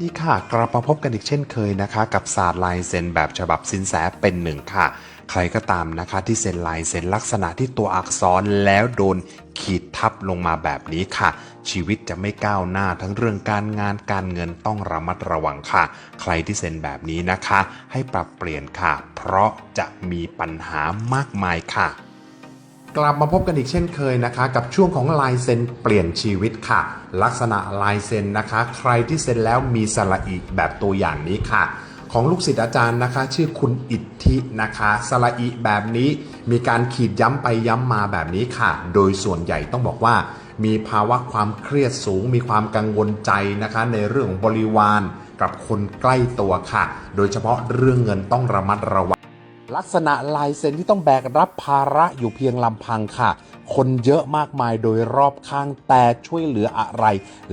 ดีค่ะ กลับมาพบกันอีกเช่นเคยนะคะ กับศาสตร์ลายเซ็นแบบฉบับสินแสเป็นหนึ่งค่ะ ใครก็ตามนะคะ ที่เซ็นลายเซ็นลักษณะที่ตัวอักษรแล้วโดนขีดทับลงมาแบบนี้ค่ะ ชีวิตจะไม่ก้าวหน้าทั้งเรื่องการงานการเงินต้องระมัดระวังค่ะ ใครที่เซ็นแบบนี้นะคะ ให้ปรับเปลี่ยนค่ะ เพราะจะมีปัญหามากมายค่ะ กลับมาพบกันอีกเช่นเคยนะคะ กับช่วงของลายเซ็นเปลี่ยนชีวิตค่ะ ลักษณะลายเซ็นนะคะ ใครที่เซ็นแล้วมีสระอีแบบตัวอย่างนี้ค่ะ ของลูกศิษย์อาจารย์นะคะ ชื่อคุณอิทธินะคะสระอีแบบนี้ มีการขีดย้ำไปย้ำมาแบบนี้ค่ะ โดยส่วนใหญ่ต้องบอกว่า มีภาวะความเครียดสูง มีความกังวลใจนะคะ ในเรื่องของบริวารกับคนใกล้ตัวค่ะ โดยเฉพาะเรื่องเงินต้องระมัดระวัง ลักษณะลายเซ็นที่ต้องแบกรับภาระอยู่เพียงลำพังค่ะ คนเยอะมากมายโดยรอบข้างแต่ช่วยเหลืออะไร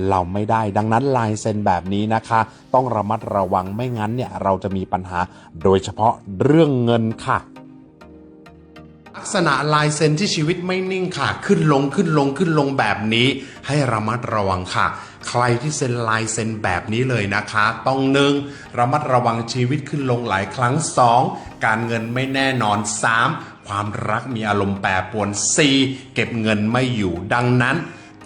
เราไม่ได้ ดังนั้นลายเซ็นแบบนี้นะคะ ต้องระมัดระวังไม่งั้นเนี่ยเราจะมีปัญหาโดยเฉพาะเรื่องเงินค่ะลักษณะลายเซ็นที่ชีวิตไม่นิ่งค่ะ ขึ้นลงขึ้นลงขึ้นลงแบบนี้ ให้ระมัดระวังค่ะใครที่เซ็นลายเซ็นแบบนี้เลยนะคะ ต้องหนึ่งระมัดระวังชีวิตขึ้นลงหลายครั้ง 2. การเงินไม่แน่นอน 3. ความรักมีอารมณ์แปรปรวน 4. เก็บเงินไม่อยู่ดังนั้น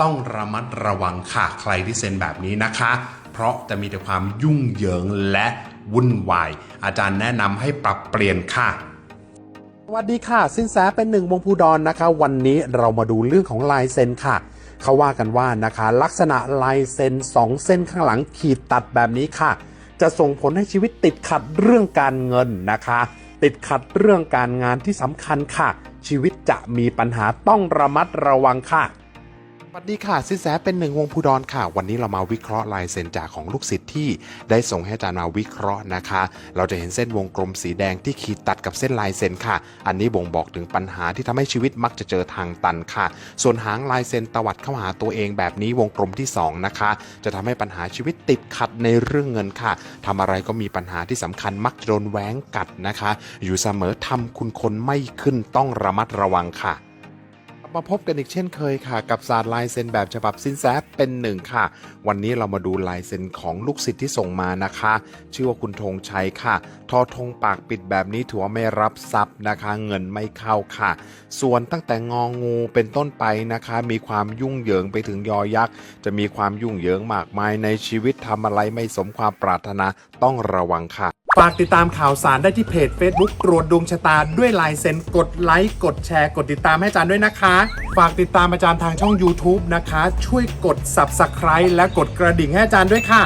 ต้องระมัดระวังค่ะใครที่เซ็นแบบนี้นะคะ เพราะจะมีแต่ความยุ่งเหยิงและวุ่นวาย อาจารย์แนะนำให้ปรับเปลี่ยนค่ะสวัสดีค่ะ สินแสเป็นหนึ่งวงภูดรนะคะ วันนี้เรามาดูเรื่องของลายเซ็นค่ะ เขาว่ากันว่านะคะ ลักษณะลายเซ็นสองเส้นข้างหลังขีดตัดแบบนี้ค่ะ จะส่งผลให้ชีวิตติดขัดเรื่องการเงินนะคะ ติดขัดเรื่องการงานที่สำคัญค่ะ ชีวิตจะมีปัญหาต้องระมัดระวังค่ะ สวัสดีค่ะสินแสเป็นหนึ่งวงภูดรค่ะ วันนี้เรามาวิเคราะห์ลายเซ็นจากของลูกศิษย์ที่ได้ส่งให้อาจารย์มาวิเคราะห์นะคะ เราจะเห็นเส้นวงกลมสีแดงที่ขีดตัดกับเส้นลายเซ็นค่ะ อันนี้บ่งบอกถึงปัญหาที่ทำให้ชีวิตมักจะเจอทางตันค่ะ ส่วนหางลายเซ็นตวัดเข้าหาตัวเองแบบนี้วงกลมที่สองนะคะ จะทำให้ปัญหาชีวิตติดขัดในเรื่องเงินค่ะทำอะไรก็มีปัญหาที่สำคัญมักโดนแหวงกัดนะคะ อยู่เสมอทำคุณคนไม่ขึ้นต้องระมัดระวังค่ะ มาพบกันอีกเช่นเคยค่ะ กับศาสตร์ลายเซ็นแบบฉบับสินแสเป็นหนึ่งค่ะ วันนี้เรามาดูลายเซ็นของลูกศิษย์ที่ส่งมานะคะ ชื่อว่าคุณธงชัยค่ะ ทอธงปากปิดแบบนี้ถือว่าไม่รับทรัพย์นะคะ เงินไม่เข้าค่ะ ส่วนตั้งแต่งองงูเป็นต้นไปนะคะ มีความยุ่งเหยิงไปถึงยอยักษ์ จะมีความยุ่งเหยิงมากมายในชีวิตทำอะไรไม่สมความปรารถนาต้องระวังค่ะ ฝากติดตามข่าวสารได้ที่เพจ Facebook ตรวจดวงชะตาด้วยลายเซ็นกดไลค์กดแชร์ กดติดตามให้อาจารย์ด้วยนะคะ ฝากติดตามอาจารย์ทางช่อง YouTube นะคะ ช่วยกด Subscribe และกดกระดิ่งให้อาจารย์ด้วยค่ะ